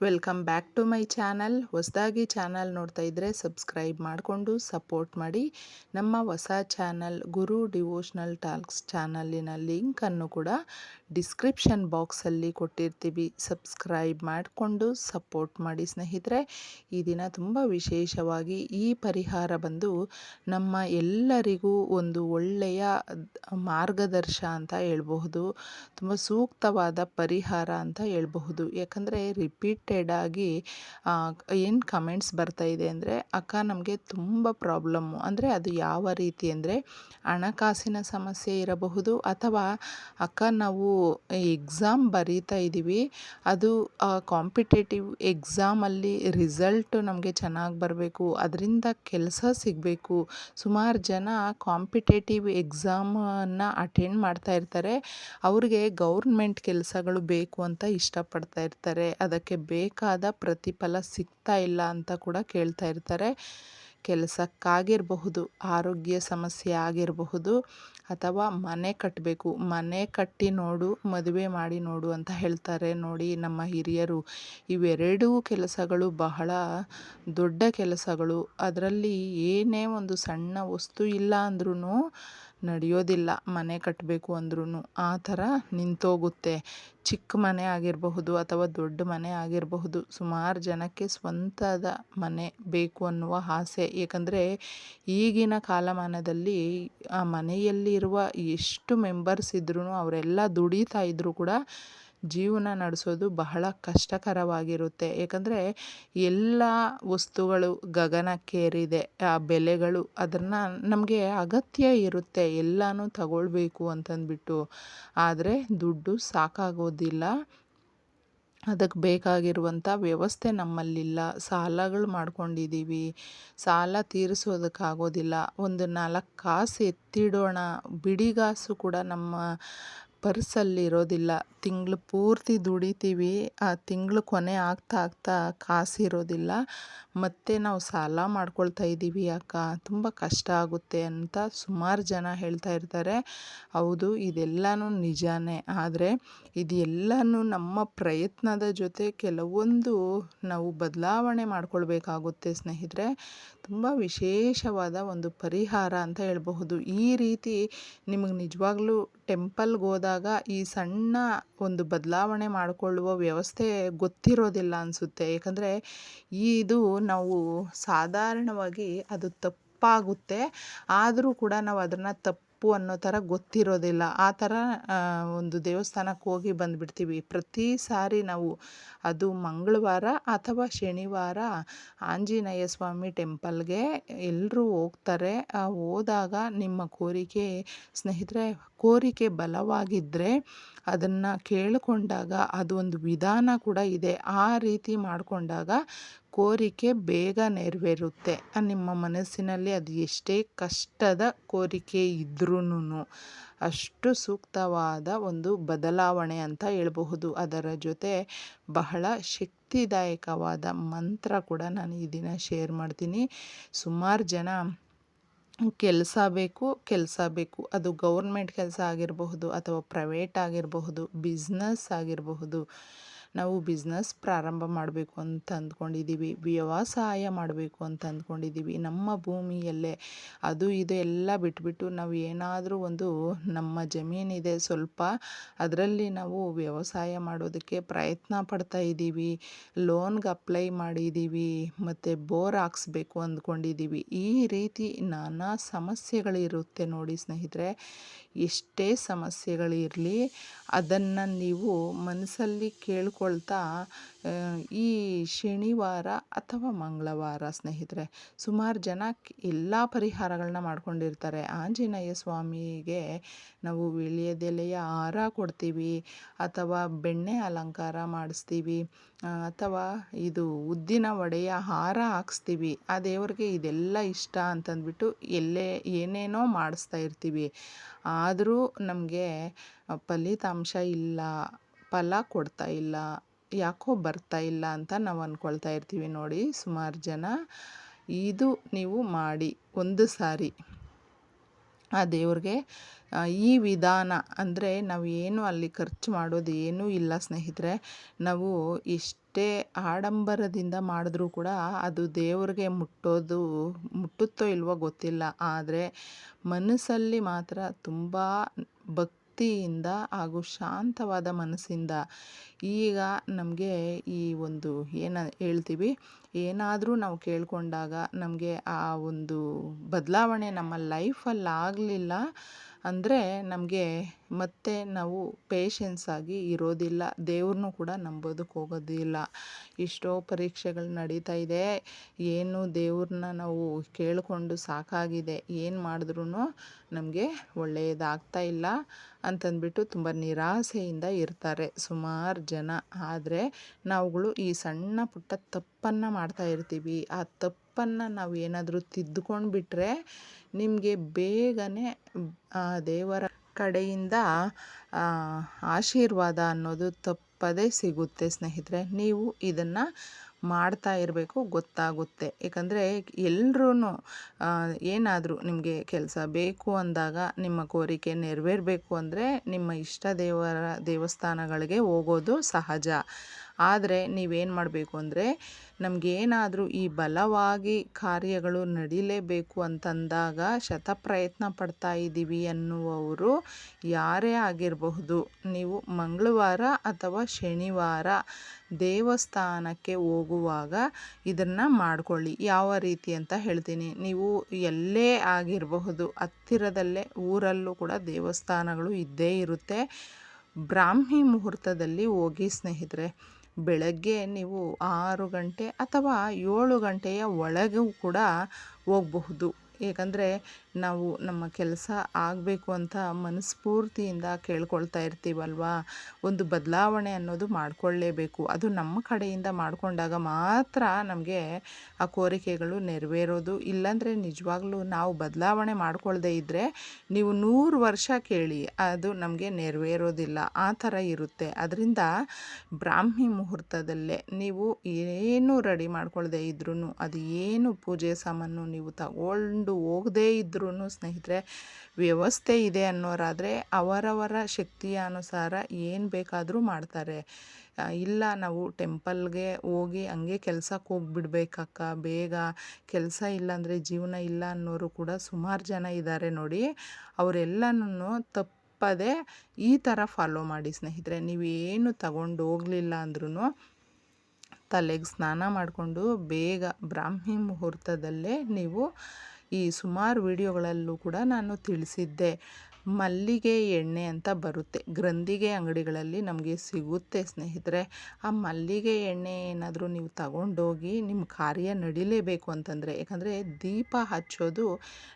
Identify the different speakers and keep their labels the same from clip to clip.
Speaker 1: Welcome back to my channel ಹೊಸದಾಗಿ channel ನೋಡ್ತಾ ಇದ್ದರೆ ಸಬ್ಸ್ಕ್ರೈಬ್ ಮಾಡಿಕೊಂಡು ಸಪೋರ್ಟ್ ಮಾಡಿ. ನಮ್ಮ ಹೊಸ ಚಾನಲ್ ಗುರು ಡಿವೋಷ್ನಲ್ ಟಾಲ್ಕ್ಸ್ ಚಾನಲಿನ ಲಿಂಕನ್ನು ಕೂಡ ಡಿಸ್ಕ್ರಿಪ್ಷನ್ ಬಾಕ್ಸಲ್ಲಿ ಕೊಟ್ಟಿರ್ತೀವಿ. ಸಬ್ಸ್ಕ್ರೈಬ್ ಮಾಡಿಕೊಂಡು ಸಪೋರ್ಟ್ ಮಾಡಿ ಸ್ನೇಹಿತರೆ. ಈ ದಿನ ತುಂಬ ವಿಶೇಷವಾಗಿ ಈ ಪರಿಹಾರ ಬಂದು ನಮ್ಮ ಎಲ್ಲರಿಗೂ ಒಂದು ಒಳ್ಳೆಯ ಮಾರ್ಗದರ್ಶ ಅಂತ ಹೇಳ್ಬಹುದು. ತುಂಬ ಸೂಕ್ತವಾದ ಪರಿಹಾರ ಅಂತ ಹೇಳ್ಬಹುದು. ಯಾಕಂದರೆ ರಿಪೀಟ್ ಆಗಿ ಏನು ಕಮೆಂಟ್ಸ್ ಬರ್ತಾ ಇದೆ ಅಂದರೆ, ಅಕ್ಕ, ನಮಗೆ ತುಂಬ ಪ್ರಾಬ್ಲಮ್ಮು ಅಂದರೆ ಅದು ಯಾವ ರೀತಿ ಅಂದರೆ, ಹಣಕಾಸಿನ ಸಮಸ್ಯೆ ಇರಬಹುದು ಅಥವಾ, ಅಕ್ಕ, ನಾವು ಎಕ್ಸಾಮ್ ಬರೀತಾ ಇದ್ದೀವಿ ಅದು ಕಾಂಪಿಟೇಟಿವ್ ಎಕ್ಸಾಮಲ್ಲಿ ರಿಸಲ್ಟ್ ನಮಗೆ ಚೆನ್ನಾಗಿ ಬರಬೇಕು. ಅದರಿಂದ ಕೆಲಸ ಸಿಗಬೇಕು. ಸುಮಾರು ಜನ ಕಾಂಪಿಟೇಟಿವ್ ಎಕ್ಸಾಮನ್ನು ಅಟೆಂಡ್ ಮಾಡ್ತಾ ಇರ್ತಾರೆ. ಅವ್ರಿಗೆ ಗೌರ್ಮೆಂಟ್ ಕೆಲಸಗಳು ಬೇಕು ಅಂತ ಇಷ್ಟಪಡ್ತಾ ಇರ್ತಾರೆ. ಅದಕ್ಕೆ ಬೇಕಾದ ಪ್ರತಿಫಲ ಸಿಗ್ತಾ ಇಲ್ಲ ಅಂತ ಕೂಡ ಕೇಳ್ತಾ ಇರ್ತಾರೆ. ಕೆಲಸಕ್ಕಾಗಿರಬಹುದು, ಆರೋಗ್ಯ ಸಮಸ್ಯೆ ಆಗಿರಬಹುದು ಅಥವಾ ಮನೆ ಕಟ್ಟಬೇಕು ಮನೆ ಕಟ್ಟಿ ನೋಡು, ಮದುವೆ ಮಾಡಿ ನೋಡು ಅಂತ ಹೇಳ್ತಾರೆ. ನೋಡಿ ನಮ್ಮ ಹಿರಿಯರು, ಇವೆರಡೂ ಕೆಲಸಗಳು ಬಹಳ ದೊಡ್ಡ ಕೆಲಸಗಳು. ಅದರಲ್ಲಿ ಏನೇ ಒಂದು ಸಣ್ಣ ವಸ್ತು ಇಲ್ಲ ಅಂದ್ರೂ ನಡೆಯೋದಿಲ್ಲ, ಮನೆ ಕಟ್ಟಬೇಕು ಅಂದ್ರೂ ಆ ಥರ ನಿಂತೋಗುತ್ತೆ. ಚಿಕ್ಕ ಮನೆ ಆಗಿರಬಹುದು ಅಥವಾ ದೊಡ್ಡ ಮನೆ ಆಗಿರಬಹುದು, ಸುಮಾರು ಜನಕ್ಕೆ ಸ್ವಂತದ ಮನೆ ಬೇಕು ಅನ್ನುವ ಆಸೆ. ಏಕೆಂದರೆ ಈಗಿನ ಕಾಲಮಾನದಲ್ಲಿ ಆ ಮನೆಯಲ್ಲಿರುವ ಎಷ್ಟು ಮೆಂಬರ್ಸ್ ಇದ್ರೂ ಅವರೆಲ್ಲ ದುಡಿತಾ ಇದ್ದರೂ ಕೂಡ ಜೀವನ ನಡೆಸೋದು ಬಹಳ ಕಷ್ಟಕರವಾಗಿರುತ್ತೆ. ಏಕೆಂದರೆ ಎಲ್ಲ ವಸ್ತುಗಳು ಗಗನಕ್ಕೇರಿದೆ, ಆ ಬೆಲೆಗಳು ಅದನ್ನು ನಮಗೆ ಅಗತ್ಯ ಇರುತ್ತೆ. ಎಲ್ಲನೂ ತಗೊಳ್ಬೇಕು ಅಂತಂದ್ಬಿಟ್ಟು. ಆದರೆ ದುಡ್ಡು ಸಾಕಾಗೋದಿಲ್ಲ. ಅದಕ್ಕೆ ಬೇಕಾಗಿರುವಂಥ ವ್ಯವಸ್ಥೆ ನಮ್ಮಲ್ಲಿಲ್ಲ. ಸಾಲಗಳು ಮಾಡ್ಕೊಂಡಿದ್ದೀವಿ ಸಾಲ ತೀರಿಸೋದಕ್ಕಾಗೋದಿಲ್ಲ. ಒಂದು ನಾಲ್ಕು ಕಾಸು ಎತ್ತಿಡೋಣ. ಬಿಡಿಗಾಸು ಕೂಡ ನಮ್ಮ ಪರ್ಸಲ್ಲಿ ಇರೋದಿಲ್ಲ ತಿಂಗಳು ಪೂರ್ತಿ ದುಡಿತೀವಿ. ಆ ತಿಂಗಳು ಕೊನೆ ಆಗ್ತಾ ಆಗ್ತಾ ಕಾಸಿರೋದಿಲ್ಲ. ಮತ್ತೆ ನಾವು ಸಾಲ ಮಾಡ್ಕೊಳ್ತಾ ಇದ್ದೀವಿ ಅಕ್ಕ. ತುಂಬ ಕಷ್ಟ ಆಗುತ್ತೆ ಅಂತ ಸುಮಾರು ಜನ ಹೇಳ್ತಾ ಇರ್ತಾರೆ. ಹೌದು, ಇದೆಲ್ಲನೂ ನಿಜಾನೇ. ಆದರೆ ಇದೆಲ್ಲನೂ ನಮ್ಮ ಪ್ರಯತ್ನದ ಜೊತೆ ಕೆಲವೊಂದು ನಾವು ಬದಲಾವಣೆ ಮಾಡ್ಕೊಳ್ಬೇಕಾಗುತ್ತೆ ಸ್ನೇಹಿತರೆ. ತುಂಬ ವಿಶೇಷವಾದ ಒಂದು ಪರಿಹಾರ ಅಂತ ಹೇಳಬಹುದು. ಈ ರೀತಿ ನಿಮಗೆ ನಿಜವಾಗ್ಲೂ ಟೆಂಪಲ್ಗೆ ಹೋದಾಗ ಈ ಸಣ್ಣ ಒಂದು ಬದಲಾವಣೆ ಮಾಡಿಕೊಳ್ಳುವ ವ್ಯವಸ್ಥೆ ಗೊತ್ತಿರೋದಿಲ್ಲ ಅನಿಸುತ್ತೆ. ಏಕೆಂದರೆ ಇದು ನಾವು ಸಾಧಾರಣವಾಗಿ ಅದು ತಪ್ಪಾಗುತ್ತೆ. ಆದರೂ ಕೂಡ ನಾವು ಅದನ್ನು ತಪ್ಪು ತಪ್ಪು ಅನ್ನೋ ಥರ ಗೊತ್ತಿರೋದಿಲ್ಲ. ಆ ಥರ ಒಂದು ದೇವಸ್ಥಾನಕ್ಕೆ ಹೋಗಿ ಬಂದುಬಿಡ್ತೀವಿ. ಪ್ರತಿ ಸಾರಿ ನಾವು ಅದು ಮಂಗಳವಾರ ಅಥವಾ ಶನಿವಾರ ಆಂಜನೇಯ ಸ್ವಾಮಿ ಟೆಂಪಲ್ಗೆ ಎಲ್ಲರೂ ಹೋಗ್ತಾರೆ. ಹೋದಾಗ ನಿಮ್ಮ ಕೋರಿಕೆ ಸ್ನೇಹಿತರೆ ಕೋರಿಕೆ ಬಲವಾಗಿದ್ದರೆ ಅದನ್ನು ಕೇಳಿಕೊಂಡಾಗ ಅದು ಒಂದು ವಿಧಾನ ಕೂಡ ಇದೆ. ಆ ರೀತಿ ಮಾಡಿಕೊಂಡಾಗ ಕೋರಿಕೆ ಬೇಗ ನೆರವೇರುತ್ತೆ. ನಿಮ್ಮ ಮನಸ್ಸಿನಲ್ಲಿ ಅದು ಎಷ್ಟೇ ಕಷ್ಟದ ಕೋರಿಕೆ ಇದ್ರೂ ಅಷ್ಟು ಸೂಕ್ತವಾದ ಒಂದು ಬದಲಾವಣೆ ಅಂತ ಹೇಳಬಹುದು. ಅದರ ಜೊತೆ ಬಹಳ ಶಕ್ತಿದಾಯಕವಾದ ಮಂತ್ರ ಕೂಡ ನಾನು ಈ ದಿನ ಶೇರ್ ಮಾಡ್ತೀನಿ. ಸುಮಾರು ಜನ ಕೆಲಸ ಬೇಕು ಕೆಲಸ ಬೇಕು. ಅದು ಗೌರ್ಮೆಂಟ್ ಕೆಲಸ ಆಗಿರಬಹುದು ಅಥವಾ ಪ್ರೈವೇಟ್ ಆಗಿರಬಹುದು ಬಿಸ್ನೆಸ್ ಆಗಿರಬಹುದು. ನಾವು ಬಿಸ್ನೆಸ್ ಪ್ರಾರಂಭ ಮಾಡಬೇಕು ಅಂತ ಅಂದ್ಕೊಂಡಿದ್ದೀವಿ ವ್ಯವಸಾಯ ಮಾಡಬೇಕು ಅಂತ ಅಂದ್ಕೊಂಡಿದ್ದೀವಿ ನಮ್ಮ ಭೂಮಿಯಲ್ಲೇ ಅದು ಇದು ಎಲ್ಲ ಬಿಟ್ಬಿಟ್ಟು ನಾವು ಏನಾದರೂ ಒಂದು ನಮ್ಮ ಜಮೀನಿದೆ. ಸ್ವಲ್ಪ ಅದರಲ್ಲಿ ನಾವು ವ್ಯವಸಾಯ ಮಾಡೋದಕ್ಕೆ ಪ್ರಯತ್ನ ಪಡ್ತಾ ಇದ್ದೀವಿ ಲೋನ್ಗೆ ಅಪ್ಲೈ ಮಾಡಿದ್ದೀವಿ ಮತ್ತು ಬೋರ್ ಹಾಕ್ಸ್ಬೇಕು ಅಂದ್ಕೊಂಡಿದ್ದೀವಿ ಈ ರೀತಿ ನಾನಾ ಸಮಸ್ಯೆಗಳಿರುತ್ತೆ ನೋಡಿ ಸ್ನೇಹಿತರೆ. ಎಷ್ಟೇ ಸಮಸ್ಯೆಗಳಿರಲಿ ಅದನ್ನು ನೀವು ಮನಸ್ಸಲ್ಲಿ ಕೇಳ್ಕೊಳ್ತಾ ಈ ಶನಿವಾರ ಅಥವಾ ಮಂಗಳವಾರ ಸ್ನೇಹಿತರೆ, ಸುಮಾರು ಜನ ಎಲ್ಲ ಪರಿಹಾರಗಳನ್ನ ಮಾಡ್ಕೊಂಡಿರ್ತಾರೆ. ಆಂಜನೇಯ ಸ್ವಾಮಿಗೆ ನಾವು ವಿಳ್ಯದೆಲೆಯ ಹಾರ ಕೊಡ್ತೀವಿ, ಅಥವಾ ಬೆಣ್ಣೆ ಅಲಂಕಾರ ಮಾಡಿಸ್ತೀವಿ ಅಥವಾ ಇದು ಉದ್ದಿನ ವಡೆಯ ಹಾರ ಹಾಕ್ಸ್ತೀವಿ. ಆ ದೇವ್ರಿಗೆ ಇದೆಲ್ಲ ಇಷ್ಟ ಅಂತಂದ್ಬಿಟ್ಟು ಎಲ್ಲೇ ಏನೇನೋ ಮಾಡಿಸ್ತಾ ಇರ್ತೀವಿ. ಆದರೂ ನಮಗೆ ಫಲಿತಾಂಶ ಇಲ್ಲ. ಫಲ ಕೊಡ್ತಾ ಇಲ್ಲ, ಯಾಕೋ ಬರ್ತಾ ಇಲ್ಲ ಅಂತ ನಾವು ಅಂದ್ಕೊಳ್ತಾ ಇರ್ತೀವಿ ನೋಡಿ ಸುಮಾರು ಜನ. ಇದು ನೀವು ಮಾಡಿ ಒಂದು ಸಾರಿ. ಆ ದೇವ್ರಿಗೆ ಈ ವಿಧಾನ ಅಂದರೆ ನಾವು ಏನು ಅಲ್ಲಿ ಖರ್ಚು ಮಾಡೋದು ಏನೂ ಇಲ್ಲ ಸ್ನೇಹಿತರೆ. ನಾವು ಎಷ್ಟೇ ಆಡಂಬರದಿಂದ ಮಾಡಿದ್ರೂ ಕೂಡ ಅದು ದೇವ್ರಿಗೆ ಮುಟ್ಟೋದು ಮುಟ್ಟುತ್ತೋ ಇಲ್ವೋ ಗೊತ್ತಿಲ್ಲ. ಆದರೆ ಮನಸ್ಸಲ್ಲಿ ಮಾತ್ರ ತುಂಬ ಭಕ್ತಿಯಿಂದ ಹಾಗೂ ಶಾಂತವಾದ ಮನಸ್ಸಿಂದ ಈಗ ನಮಗೆ ಈ ಒಂದು ಏನು ಹೇಳ್ತೀವಿ, ಏನಾದರೂ ನಾವು ಕೇಳಿಕೊಂಡಾಗ ನಮಗೆ ಆ ಒಂದು ಬದಲಾವಣೆ ನಮ್ಮ ಲೈಫಲ್ಲಿ ಆಗಲಿಲ್ಲ ಅಂದರೆ ನಮಗೆ ಮತ್ತೆ ನಾವು ಪೇಷನ್ಸ್ ಆಗಿ ಇರೋದಿಲ್ಲ. ದೇವ್ರನ್ನೂ ಕೂಡ ನಂಬೋದಕ್ಕೆ ಹೋಗೋದಿಲ್ಲ. ಎಷ್ಟೋ ಪರೀಕ್ಷೆಗಳು ನಡೀತಾ ಇದೆ. ಏನು ದೇವ್ರನ್ನ ನಾವು ಕೇಳಿಕೊಂಡು ಸಾಕಾಗಿದೆ. ಏನು ಮಾಡಿದ್ರೂ ನಮಗೆ ಒಳ್ಳೆಯದಾಗ್ತಾ ಇಲ್ಲ ಅಂತಂದ್ಬಿಟ್ಟು ತುಂಬ ನಿರಾಸೆಯಿಂದ ಇರ್ತಾರೆ ಸುಮಾರು ಜನ. ಆದರೆ ನಾವುಗಳು ಈ ಸಣ್ಣ ಪುಟ್ಟ ತಪ್ಪನ್ನು ಮಾಡ್ತಾ ಇರ್ತೀವಿ. ಆ ತಪ್ಪನ್ನು ನಾವು ಏನಾದರೂ ತಿದ್ದುಕೊಂಡು ಬಿಟ್ಟರೆ ನಿಮಗೆ ಬೇಗನೆ ದೇವರ ಕಡೆಯಿಂದ ಆಶೀರ್ವಾದ ಅನ್ನೋದು ತಪ್ಪದೇ ಸಿಗುತ್ತೆ ಸ್ನೇಹಿತರೆ. ನೀವು ಇದನ್ನು ಮಾಡ್ತಾ ಇರಬೇಕು, ಗೊತ್ತಾಗುತ್ತೆ. ಏಕೆಂದರೆ ಎಲ್ಲರೂ ಏನಾದರೂ ನಿಮಗೆ ಕೆಲಸ ಬೇಕು ಅಂದಾಗ ನಿಮ್ಮ ಕೋರಿಕೆ ನೆರವೇರಬೇಕು ಅಂದರೆ ನಿಮ್ಮ ಇಷ್ಟ ದೇವರ ದೇವಸ್ಥಾನಗಳಿಗೆ ಹೋಗೋದು ಸಹಜ. ಆದರೆ ನೀವೇನು ಮಾಡಬೇಕು ಅಂದರೆ ನಮಗೇನಾದರೂ ಈ ಬಲವಾಗಿ ಕಾರ್ಯಗಳು ನಡೀಲೇಬೇಕು ಅಂತಂದಾಗ ಶತಪ್ರಯತ್ನ ಪಡ್ತಾ ಇದ್ದೀವಿ ಅನ್ನುವವರು ಯಾರೇ ಆಗಿರಬಹುದು. ನೀವು ಮಂಗಳವಾರ ಅಥವಾ ಶನಿವಾರ ದೇವಸ್ಥಾನಕ್ಕೆ ಹೋಗುವಾಗ ಇದನ್ನು ಮಾಡ್ಕೊಳ್ಳಿ. ಯಾವ ರೀತಿ ಅಂತ ಹೇಳ್ತೀನಿ. ನೀವು ಎಲ್ಲೇ ಆಗಿರಬಹುದು, ಹತ್ತಿರದಲ್ಲೇ ಊರಲ್ಲೂ ಕೂಡ ದೇವಸ್ಥಾನಗಳು ಇದ್ದೇ ಇರುತ್ತೆ. ಬ್ರಾಹ್ಮಿ ಮುಹೂರ್ತದಲ್ಲಿ ಹೋಗಿ ಸ್ನೇಹಿತರೆ, ಬೆಳಗ್ಗೆ ನೀವು ಆರು ಗಂಟೆ ಅಥವಾ ಏಳು ಗಂಟೆಯ ಒಳಗೂ ಕೂಡ ಹೋಗಬಹುದು. ಏಕೆಂದರೆ ನಾವು ನಮ್ಮ ಕೆಲಸ ಆಗಬೇಕು ಅಂತ ಮನಸ್ಫೂರ್ತಿಯಿಂದ ಕೇಳ್ಕೊಳ್ತಾ ಇರ್ತೀವಲ್ವಾ? ಒಂದು ಬದಲಾವಣೆ ಅನ್ನೋದು ಮಾಡಿಕೊಳ್ಳೇಬೇಕು. ಅದು ನಮ್ಮ ಕಡೆಯಿಂದ ಮಾಡಿಕೊಂಡಾಗ ಮಾತ್ರ ನಮಗೆ ಆ ಕೋರಿಕೆಗಳು ನೆರವೇರೋದು. ಇಲ್ಲಾಂದರೆ ನಿಜವಾಗ್ಲೂ ನಾವು ಬದಲಾವಣೆ ಮಾಡಿಕೊಳ್ಳದೆ ಇದ್ದರೆ ನೀವು ನೂರು ವರ್ಷ ಕೇಳಿ ಅದು ನಮಗೆ ನೆರವೇರೋದಿಲ್ಲ. ಆ ಥರ ಇರುತ್ತೆ. ಅದರಿಂದ ಬ್ರಾಹ್ಮಿ ಮುಹೂರ್ತದಲ್ಲೇ ನೀವು ಏನು ರೆಡಿ ಮಾಡ್ಕೊಳ್ಳದೆ ಇದ್ರೂ ಅದು ಏನು ಪೂಜೆ ಸಾಮಾನು ನೀವು ತಗೊಂಡು ಹೋಗದೇ ಇದ್ರೂ ಸ್ನೇಹಿತರೆ, ವ್ಯವಸ್ಥೆ ಇದೆ ಅನ್ನೋರಾದರೆ ಅವರವರ ಶಕ್ತಿಯ ಅನುಸಾರ ಏನು ಬೇಕಾದರೂ ಮಾಡ್ತಾರೆ. ಇಲ್ಲ ನಾವು ಟೆಂಪಲ್ಗೆ ಹೋಗಿ ಹಂಗೆ ಕೆಲ್ಸಕ್ಕೆ ಹೋಗ್ಬಿಡ್ಬೇಕಕ್ಕ, ಬೇಗ ಕೆಲಸ ಇಲ್ಲಾಂದರೆ ಜೀವನ ಇಲ್ಲ ಅನ್ನೋರು ಕೂಡ ಸುಮಾರು ಜನ ಇದ್ದಾರೆ ನೋಡಿ ಅವರೆಲ್ಲನೂ ತಪ್ಪದೆ ಈ ಥರ ಫಾಲೋ ಮಾಡಿ ಸ್ನೇಹಿತರೆ. ನೀವೇನು ತಗೊಂಡು ಹೋಗಲಿಲ್ಲ ಅಂದ್ರೂ ತಲೆಗೆ ಸ್ನಾನ ಮಾಡಿಕೊಂಡು ಬೇಗ ಬ್ರಾಹ್ಮಿ ಮುಹೂರ್ತದಲ್ಲೇ ನೀವು ಈ ಸುಮಾರು ವಿಡಿಯೋಗಳಲ್ಲೂ ಕೂಡ ನಾನು ತಿಳಿಸಿದ್ದೆ. ಮಲ್ಲಿಗೆ ಎಣ್ಣೆ ಅಂತ ಬರುತ್ತೆ. ಗ್ರಂಥಿಗೆ ಅಂಗಡಿಗಳಲ್ಲಿ ನಮಗೆ ಸಿಗುತ್ತೆ ಸ್ನೇಹಿತರೆ. ಆ ಮಲ್ಲಿಗೆ ಎಣ್ಣೆ ಏನಾದರೂ ನೀವು ತಗೊಂಡೋಗಿ ನಿಮ್ಮ ಕಾರ್ಯ ನಡಿಲೇಬೇಕು ಅಂತಂದರೆ, ಯಾಕಂದರೆ ದೀಪ ಹಚ್ಚೋದು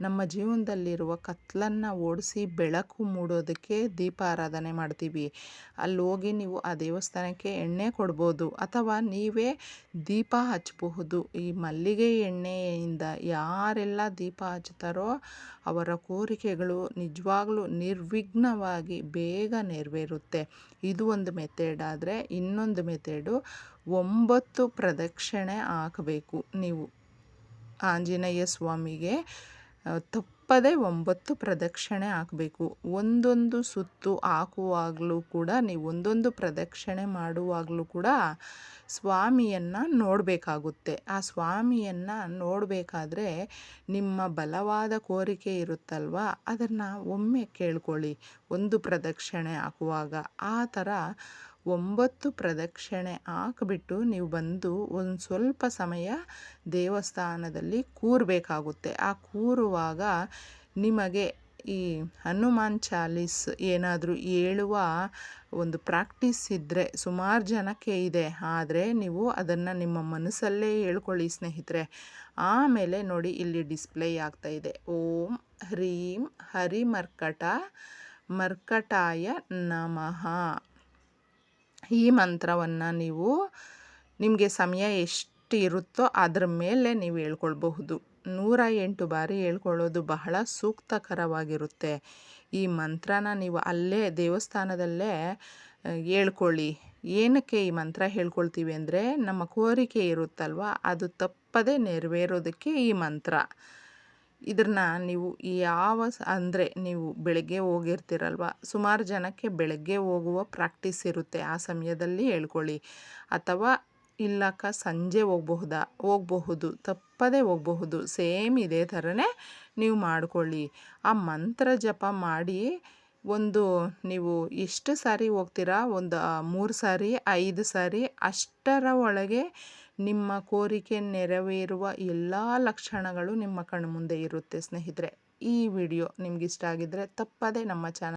Speaker 1: ನಮ್ಮ ಜೀವನದಲ್ಲಿರುವ ಕತ್ಲನ್ನು ಓಡಿಸಿ ಬೆಳಕು ಮೂಡೋದಕ್ಕೆ ದೀಪ ಆರಾಧನೆ ಮಾಡ್ತೀವಿ. ಅಲ್ಲಿ ಹೋಗಿ ನೀವು ಆ ದೇವಸ್ಥಾನಕ್ಕೆ ಎಣ್ಣೆ ಕೊಡ್ಬೋದು ಅಥವಾ ನೀವೇ ದೀಪ ಹಚ್ಚಬಹುದು. ಈ ಮಲ್ಲಿಗೆ ಎಣ್ಣೆಯಿಂದ ಯಾರೆಲ್ಲ ದೀಪ ಹಚ್ತಾರೋ ಅವರ ಕೋರಿಕೆಗಳು ನಿಜವಾಗ್ಲೂ ನಿರ್ವಿಘ್ನವಾಗಿ ಬೇಗ ನೆರವೇರುತ್ತೆ. ಇದು ಒಂದು ಮೆಥಡ್ ಆದರೆ ಇನ್ನೊಂದು ಮೆಥಡು ಒಂಬತ್ತು ಪ್ರದಕ್ಷಿಣೆ ಹಾಕಬೇಕು. ನೀವು ಆಂಜನೇಯ ಸ್ವಾಮಿಗೆ ತಪ್ಪದೆ ಒಂಬತ್ತು ಪ್ರದಕ್ಷಿಣೆ ಹಾಕಬೇಕು. ಒಂದೊಂದು ಸುತ್ತು ಹಾಕುವಾಗಲೂ ಕೂಡ, ನೀವು ಒಂದೊಂದು ಪ್ರದಕ್ಷಿಣೆ ಮಾಡುವಾಗಲೂ ಕೂಡ ಸ್ವಾಮಿಯನ್ನು ನೋಡಬೇಕಾಗುತ್ತೆ. ಆ ಸ್ವಾಮಿಯನ್ನು ನೋಡಬೇಕಾದ್ರೆ ನಿಮ್ಮ ಬಲವಾದ ಕೋರಿಕೆ ಇರುತ್ತಲ್ವ? ಅದನ್ನು ಒಮ್ಮೆ ಕೇಳ್ಕೊಳ್ಳಿ. ಒಂದು ಪ್ರದಕ್ಷಿಣೆ ಹಾಕುವಾಗ ಆ ಥರ ಒಂಬತ್ತು ಪ್ರದಕ್ಷಿಣೆ ಹಾಕಿಬಿಟ್ಟು ನೀವು ಬಂದು ಒಂದು ಸ್ವಲ್ಪ ಸಮಯ ದೇವಸ್ಥಾನದಲ್ಲಿ ಕೂರಬೇಕಾಗುತ್ತೆ. ಆ ಕೂರುವಾಗ ನಿಮಗೆ ಈ ಹನುಮಾನ್ ಚಾಲೀಸ್ ಏನಾದರೂ ಹೇಳುವ ಒಂದು ಪ್ರಾಕ್ಟೀಸ್ ಇದ್ದರೆ ಸುಮಾರು ಜನಕ್ಕೆ ಇದೆ. ಆದರೆ ನೀವು ಅದನ್ನು ನಿಮ್ಮ ಮನಸ್ಸಲ್ಲೇ ಹೇಳ್ಕೊಳ್ಳಿ ಸ್ನೇಹಿತರೆ. ಆಮೇಲೆ ನೋಡಿ ಇಲ್ಲಿ ಡಿಸ್ಪ್ಲೇ ಆಗ್ತಾ ಇದೆ. ಓಂ ಹ್ರೀಂ ಹರಿಮರ್ಕಟ ಮರ್ಕಟಾಯ ನಮಃ. ಈ ಮಂತ್ರವನ್ನು ನೀವು ನಿಮಗೆ ಸಮಯ ಎಷ್ಟು ಇರುತ್ತೋ ಅದರ ಮೇಲೆ ನೀವು ಹೇಳ್ಕೊಳ್ಬಹುದು. ನೂರ ಎಂಟು ಬಾರಿ ಹೇಳ್ಕೊಳ್ಳೋದು ಬಹಳ ಸೂಕ್ತಕರವಾಗಿರುತ್ತೆ. ಈ ಮಂತ್ರನ ನೀವು ಅಲ್ಲೇ ದೇವಸ್ಥಾನದಲ್ಲೇ ಹೇಳ್ಕೊಳ್ಳಿ. ಏನಕ್ಕೆ ಈ ಮಂತ್ರ ಹೇಳ್ಕೊಳ್ತೀವಿ ಅಂದರೆ ನಮ್ಮ ಕೋರಿಕೆ ಇರುತ್ತಲ್ವ? ಅದು ತಪ್ಪದೆ ನೆರವೇರೋದಕ್ಕೆ ಈ ಮಂತ್ರ. ಇದನ್ನ ನೀವು ಯಾವ ಅಂದರೆ ನೀವು ಬೆಳಗ್ಗೆ ಹೋಗಿರ್ತೀರಲ್ವ? ಸುಮಾರು ಜನಕ್ಕೆ ಬೆಳಗ್ಗೆ ಹೋಗುವ ಪ್ರಾಕ್ಟೀಸ್ ಇರುತ್ತೆ. ಆ ಸಮಯದಲ್ಲಿ ಹೇಳ್ಕೊಳ್ಳಿ. ಅಥವಾ ಇಲ್ಲಕ್ಕ ಸಂಜೆ ಹೋಗಬಹುದಾ? ಹೋಗಬಹುದು. ತಪ್ಪದೇ ಹೋಗಬಹುದು. ಸೇಮ್ ಇದೇ ಥರನೇ ನೀವು ಮಾಡ್ಕೊಳ್ಳಿ. ಆ ಮಂತ್ರ ಜಪ ಮಾಡಿ ಒಂದು ನೀವು ಎಷ್ಟು ಸಾರಿ ಹೋಗ್ತೀರಾ? ಒಂದು ಮೂರು ಸಾರಿ, ಐದು ಸಾರಿ ಅಷ್ಟರ ಒಳಗೆ ನಿಮ್ಮ ಕೋರಿಕೆ ನೆರವೇರುವ ಎಲ್ಲ ಲಕ್ಷಣಗಳು ನಿಮ್ಮ ಕಣ್ಮುಂದೆ ಇರುತ್ತೆ ಸ್ನೇಹಿತರೆ. ಈ ವಿಡಿಯೋ ನಿಮಗಿಷ್ಟ ಆಗಿದ್ದರೆ ತಪ್ಪದೇ ನಮ್ಮ ಚಾನಲ್